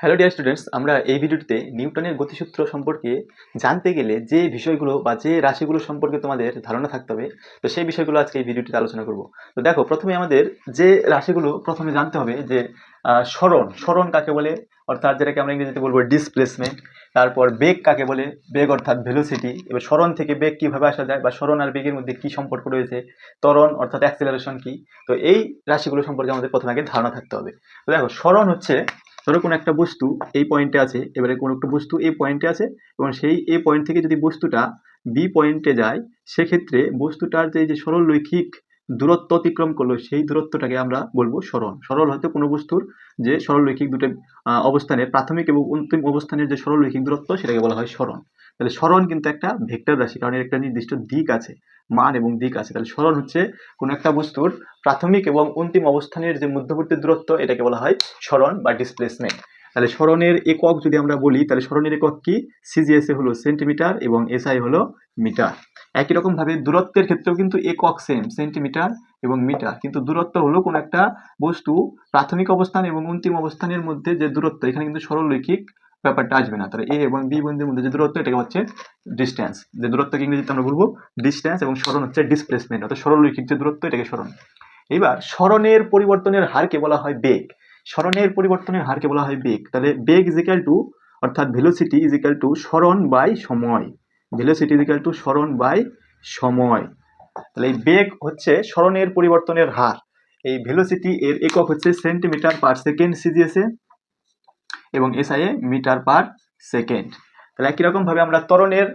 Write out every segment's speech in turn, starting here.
Hello dear students আমরা এই ভিডিওটিতে নিউটনের গতিসূত্র সম্পর্কে জানতে গেলে যে বিষয়গুলো বা যে রাশিগুলো সম্পর্কে তোমাদের ধারণা থাকতে হবে তো সেই বিষয়গুলো আজকে এই ভিডিওটিতে আলোচনা করব। তো দেখো প্রথমে আমাদের যে রাশিগুলো প্রথমে জানতে হবে যে আহ, সরণ সরণ কাকে বলে? অর্থাৎ যেটাকে আমরা ইংরেজিতে বলব ডিসপ্লেসমেন্ট তারপর বেগ কাকে বলে? বেগ অর্থাৎ ভেলোসিটি এবার সরণ থেকে বেগ কীভাবে আসা যায় বা সরণ আর বেগের মধ্যে কী সম্পর্ক রয়েছে? ত্বরণ অর্থাৎ অ্যাক্সিলারেশন কী? তো এই রাশিগুলো সম্পর্কে আমাদের প্রথমে আগে ধারণা থাকতে হবে। তো দেখো সরণ হচ্ছে ধরো কোনো একটা বস্তু এই পয়েন্টে আছে, এবারে কোনো একটা বস্তু এই পয়েন্টে আছে এবং সেই এ পয়েন্ট থেকে যদি বস্তুটা বি পয়েন্টে যায়, সেক্ষেত্রে বস্তুটার যে যে সরলরৈখিক দূরত্ব অতিক্রম করল সেই দূরত্বটাকে আমরা বলব সরণ সরল হয়তো কোনো বস্তুর যে সরলরৈখিক দুটো অবস্থানের প্রাথমিক এবং অন্তিম অবস্থানের যে সরলরৈখিক দূরত্ব সেটাকে বলা হয় সরণ। তাহলে সরণ কিন্তু একটা ভেক্টর রাশি, কারণ এর একটা নির্দিষ্ট দিক আছে, মান এবং দিক আছে। তাহলে সরণ হচ্ছে কোনো একটা বস্তুর প্রাথমিক এবং অন্তিম অবস্থানের যে মধ্যবর্তী দূরত্ব, এটাকে বলা হয় সরণ বা ডিসপ্লেসমেন্ট তাহলে সরণের একক যদি আমরা বলি, তাহলে সরণের একক কি? সিজিএসএ হলো সেন্টিমিটার এবং এসআই হলো মিটার একই রকম ভাবে দূরত্বের ক্ষেত্রেও কিন্তু একক সেম সেন্টিমিটার এবং মিটার কিন্তু দূরত্ব হলো কোনো একটা বস্তু প্রাথমিক অবস্থান এবং অন্তিম অবস্থানের মধ্যে যে দূরত্ব, এখানে কিন্তু সরলরৈখিক ব্যাপারটা আসবে না। তাহলে এ এবং বি বিন্দুর মধ্যে যে দূরত্ব, এটাকে হচ্ছে ডিস্টেন্স যে দূরত্বকে ইংরেজিতে আমরা বলব ডিস্টেন্স এবং সরণ হচ্ছে ডিসপ্লেসমেন্ট অর্থাৎ সরলরৈখিক যে দূরত্ব, এটাকে সরণ এবার সরণের পরিবর্তনের হারকে বলা হয় বেগ। সরণের পরিবর্তনের হারকে বলা হয় বেগ। তাহলে বেগ ইজিক্যাল টু অর্থাৎ ভেলোসিটি ইজিক্যাল টু সরণ বাই সময়। ভেলোসিটি ইজিক্যাল টু সরণ বাই সময়। তাহলে এই বেগ হচ্ছে সরণের পরিবর্তনের হার। এই ভেলোসিটি এর একক হচ্ছে সেন্টিমিটার পার সেকেন্ড সিজিএসএ এবং এসআইএ মিটার পার সেকেন্ড তাহলে একই রকম ভাবে আমরা ত্বরণের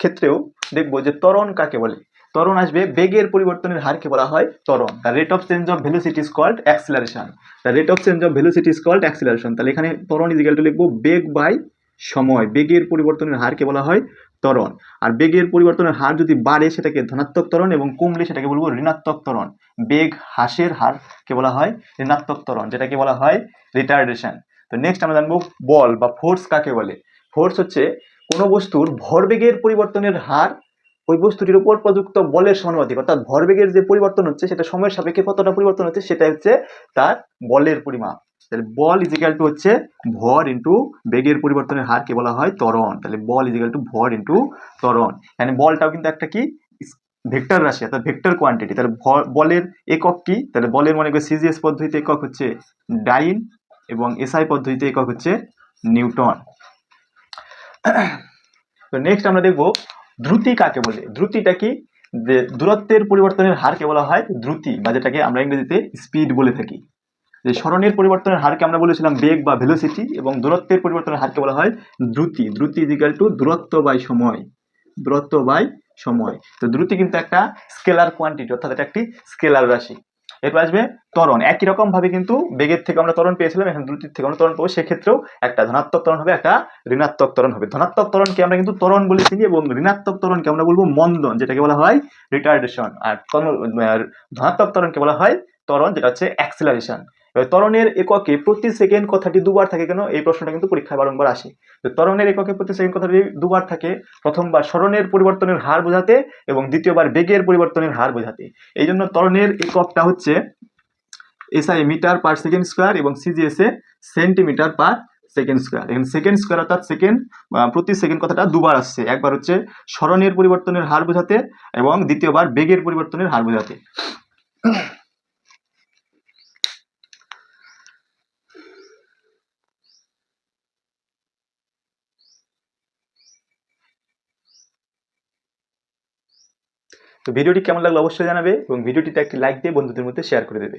ক্ষেত্রেও দেখব যে ত্বরণ কাকে বলে। ত্বরণ আসবে, বেগের পরিবর্তনের হারকে বলা হয় ত্বরণ। The rate of change of velocity is called acceleration the rate of change of velocity is called acceleration তাহলে এখানে ত্বরণ ইজিক্যাল টু লিখব বেগ বাই সময়। বেগের পরিবর্তনের হারকে বলা হয় ত্বরণ। আর বেগের পরিবর্তনের হার যদি বাড়ে, সেটাকে ধনাত্মক ত্বরণ এবং কমলে সেটাকে বলব ঋণাত্মক ত্বরণ। বেগ হ্রাসের হারকে বলা হয় ঋণাত্মক ত্বরণ, যেটাকে বলা হয় রিটার্ডেশন তো নেক্সট আমরা জানব বল বা ফোর্স কাকে বলে। ফোর্স হচ্ছে কোনো বস্তুর ভরবেগের পরিবর্তনের হার ওই বস্তুটির উপর প্রযুক্ত বলের সমানুপাতিক, অর্থাৎ ভরবেগের যে পরিবর্তন হচ্ছে, সেটা সময়ের সাপেক্ষে কতটা পরিবর্তন হচ্ছে, সেটা হচ্ছে তার বলের পরিমাপ। তাহলে বল ইজিক্যাল টু হচ্ছে ভর ইন্টু বেগের পরিবর্তনের হারকে বলা হয় ত্বরণ। তাহলে বল ইজিক্যাল টু ভর ইন্টু ত্বরণ। মানে বলটাও কিন্তু একটা কি? ভেক্টর রাশি, অর্থাৎ ভেক্টর কোয়ান্টিটি তাহলে বলের একক কি? তাহলে বলের মনে করি সিজিএস পদ্ধতিতে একক হচ্ছে ডাইন এবং এসআই পদ্ধতিতে একক হচ্ছে নিউটন। তো নেক্সট আমরা দেখব দ্রুতি কাকে বলে? দ্রুতিটা কি? যে দূরত্বের পরিবর্তনের হারকে বলা হয় দ্রুতি, বা যেটাকে আমরা ইংরেজিতে স্পিড বলে থাকি। যে স্মরণের পরিবর্তনের হারকে আমরা বলেছিলাম বেগ বা ভেলোসিটি এবং দূরত্বের পরিবর্তনের হারকে বলা হয় দ্রুতি। দ্রুতি ইজিক্যাল টু দূরত্ব বাই সময়। দূরত্ব বাই সময়। তো দ্রুতি কিন্তু একটা স্কেলার কোয়ান্টিটি অর্থাৎ এটা একটি স্কেলার রাশি। এরপর আসবে ত্বরণ। একই রকম ভাবে কিন্তু বেগের থেকে আমরা ত্বরণ পেয়েছিলাম, এখানে দ্রুতির থেকে আমরা ত্বরণ পাবো। সেক্ষেত্রেও একটা ধনাত্মক ত্বরণ হবে, একটা ঋণাত্মক ত্বরণ হবে। ধনাত্মক ত্বরণকে আমরা কিন্তু ত্বরণ বলে চিনি এবং ঋণাত্মক ত্বরণকে আমরা বলব মন্দন, যেটাকে বলা হয় রিটার্ডেশন। আর ধনাত্মক ত্বরণকে বলা হয় ত্বরণ, যেটা হচ্ছে অ্যাক্সেলারেশন ত্বরণের এককে প্রতি সেকেন্ড কথাটি দুবার থাকে কেন? এই প্রশ্নটা কিন্তু পরীক্ষায় বারংবার আসে। তো ত্বরণের এককে প্রতি সেকেন্ড কথাটি দুবার থাকে, প্রথমবার স্মরণের পরিবর্তনের হার বোঝাতে এবং দ্বিতীয়বার বেগের পরিবর্তনের হার বোঝাতে। এই জন্য ত্বরণের এককটা হচ্ছে SI metre per second square এবং সিজিএসএ সেন্টিমিটার পার সেকেন্ড স্কোয়ার এখানে সেকেন্ড স্কোয়ার অর্থাৎ সেকেন্ড প্রতি সেকেন্ড কথাটা দুবার আসছে। একবার হচ্ছে স্মরণের পরিবর্তনের হার বোঝাতে এবং দ্বিতীয়বার বেগের পরিবর্তনের হার বোঝাতে। তো ভিডিওটি কেমন লাগল অবশ্যই জানাবে এবং ভিডিওটিতে একটি লাইক দিয়ে বন্ধুদের মধ্যে শেয়ার করে দেবে।